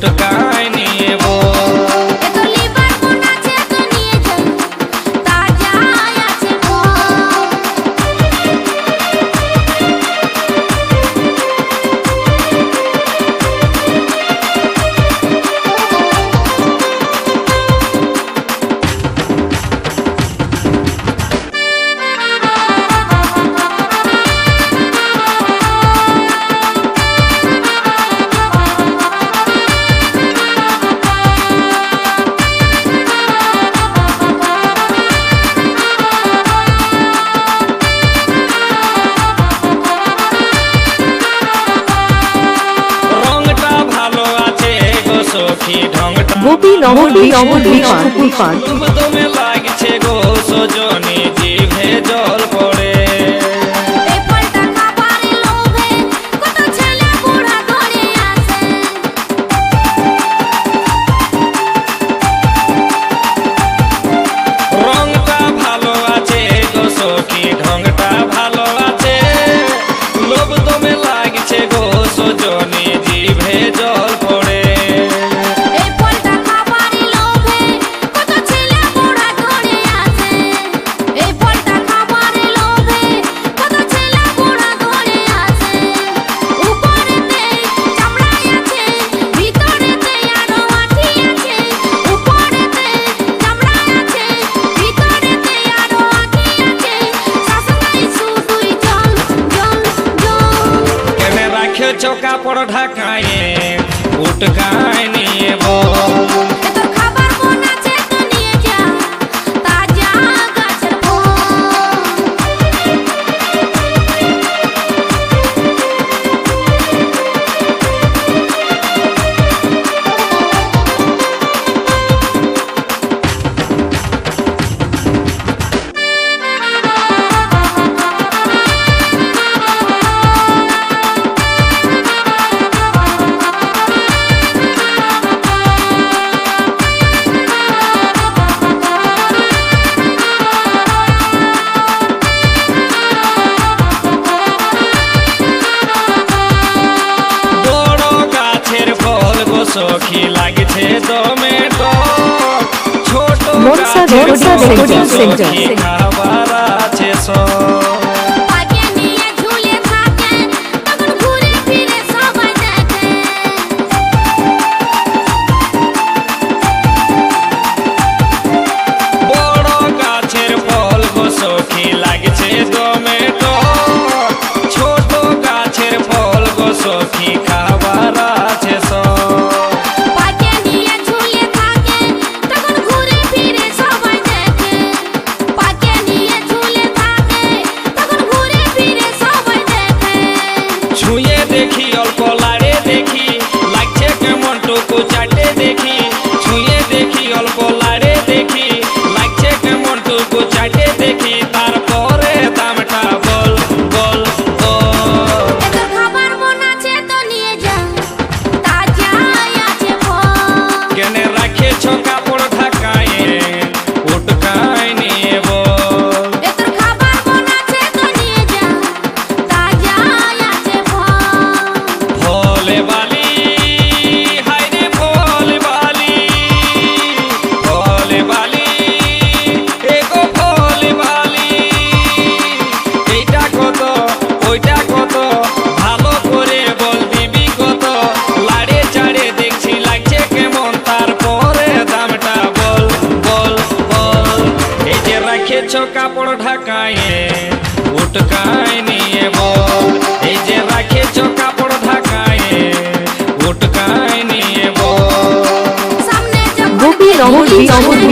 போட்டுக்கான் গোপী নগর বিষ্ণু পাঠ লাগছে গো সজনী। রেখেছ কাপড় ঢাকায় উটকায় Producer Studio Center. देखी উটকায় নিয়ে বউ। এই যে রাখেছ কাপড় ঢাকায় উটকায় নিয়ে বউ। গোপী নবদী নবদী